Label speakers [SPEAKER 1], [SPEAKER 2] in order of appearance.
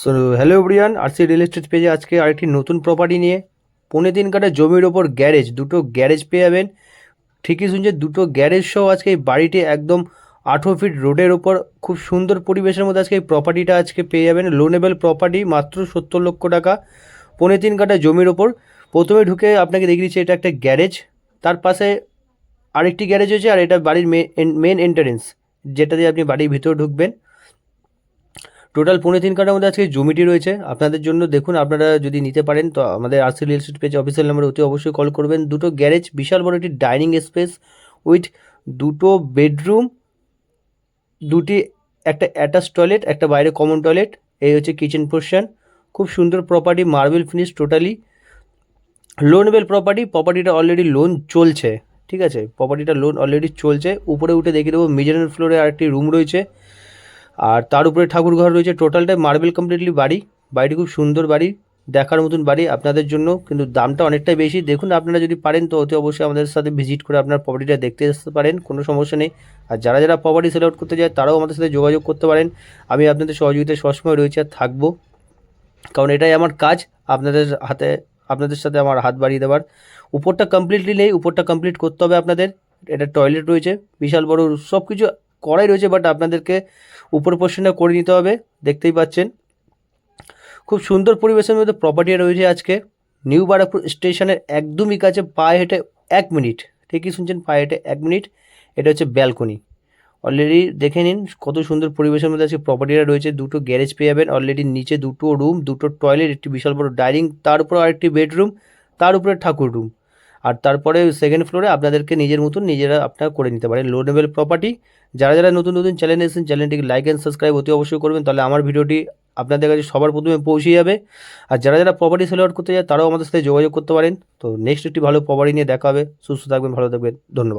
[SPEAKER 1] So hello Brian RC real estate পেজে আজকে আরেকটি নতুন প্রপার্টি নিয়ে। পৌনে তিন কাটা জমির ওপর গ্যারেজ দুটো গ্যারেজ পেয়ে যাবেন। ঠিকই শুনছে দুটো গ্যারেজ সহ আজকে এই বাড়িটি একদম আঠেরো ফিট রোডের ওপর। খুব সুন্দর পরিবেশের মধ্যে আজকে এই প্রপার্টিটা আজকে পেয়ে যাবেন। লোনেবল প্রপার্টি মাত্র সত্তর লক্ষ টাকা। পৌনে তিন কাটা জমির ওপর। প্রথমে ঢুকে আপনাকে দেখিয়ে দিচ্ছি, এটা একটা গ্যারেজ তার পাশে আরেকটি গ্যারেজ হয়েছে আর এটা বাড়ির মেন মেন এন্ট্রেন্স যেটা দিয়ে আপনি বাড়ির ভিতরে ঢুকবেন। টোটাল পৌনে তিন কাটার মধ্যে আজকে জমিটি রয়েছে। আপনাদের জন্য দেখুন, আপনারা যদি নিতে পারেন, তো আমাদের RC real estate page official number অতি অবশ্যই কল করবেন। দুটো গ্যারেজ বিশাল বড় একটি ডাইনিং স্পেস উইথ দুটো বেডরুম দুটি একটা অ্যাটাচ টয়লেট একটা বাইরে কমন টয়লেট এই হচ্ছে কিচেন পোর্শন খুব সুন্দর property marble finish totally loanable property প্রপার্টিটা already loan চলছে, ঠিক আছে? প্রপার্টিটা লোন অলরেডি চলছে। উপরে উঠে দেখিয়ে দেবো মিজানের ফ্লোরে আরেকটি রুম রয়েছে। আর তার উপরে ঠাকুর ঘর রয়েছে। টোটালটাই মার্বেল কমপ্লিটলি বাড়ি। বাড়িটি খুব সুন্দর বাড়ি। দেখার মতন বাড়ি আপনাদের জন্য, কিন্তু দামটা অনেকটাই বেশি। দেখুন, আপনারা যদি পারেন, তো অতি অবশ্যই আমাদের সাথে ভিজিট করে আপনার প্রপার্টিটা দেখতে আসতে পারেন, কোনো সমস্যা নেই। আর যারা যারা প্রপার্টি সেল আউট করতে যায়, তারাও আমাদের সাথে যোগাযোগ করতে পারেন। আমি আপনাদের সহযোগিতায় সবসময় রয়েছে আর থাকব। কারণ এটাই আমার কাজ, আপনাদের হাতে, আপনাদের সাথে আমার হাত বাড়িয়ে দেওয়ার। উপরটা কমপ্লিটলি নেই, উপরটা কমপ্লিট করতে হবে আপনাদের। এটা টয়লেট রয়েছে, বিশাল বড় সব কিছু করাই রয়েছে বাট আপনাদেরকে উপর পোর্শনটা করে নিতে হবে। দেখতেই পাচ্ছেন। খুব সুন্দর পরিবেশের মধ্যে প্রপার্টি রয়েছে আজকে। নিউ বারাকপুর স্টেশনের একদমই কাছে পায়ে হেঁটে এক মিনিট ঠিকই শুনছেন, পায়ে হেঁটে এক মিনিট এটা হচ্ছে ব্যালকনি অলরেডি দেখে নিন কত সুন্দর পরিবেশের মধ্যে আজকে প্রপার্টিটা রয়েছে। দুটো গ্যারেজ পেয়ে যাবেন। অলরেডি নিচে দুটো রুম দুটো টয়লেট একটি বিশাল বড় ডাইনিং তার উপর আরেকটি বেডরুম তার উপরে ঠাকুর রুম আর তারপরে সেকেন্ড ফ্লোরে আপনাদেরকে নিজের মতন নিজেরা আপনারা করে নিতে পারেন লো লেভেল প্রপার্টি যারা যারা নতুন নতুন চ্যানেল এসেছেন চ্যানেলটিকে লাইক অ্যান্ড সাবস্ক্রাইব অতি অবশ্যই করবেন, তাহলে আমার ভিডিওটি আপনাদের কাছে সবার প্রথমে পৌঁছে যাবে। আর যারা যারা প্রপার্টি সেল আউট করতে যায় তারাও আমাদের সাথে যোগাযোগ করতে পারেন। তো নেক্সট একটি ভালো প্রপার্টি নিয়ে দেখা হবে। সুস্থ থাকবেন, ভালো থাকবেন। ধন্যবাদ।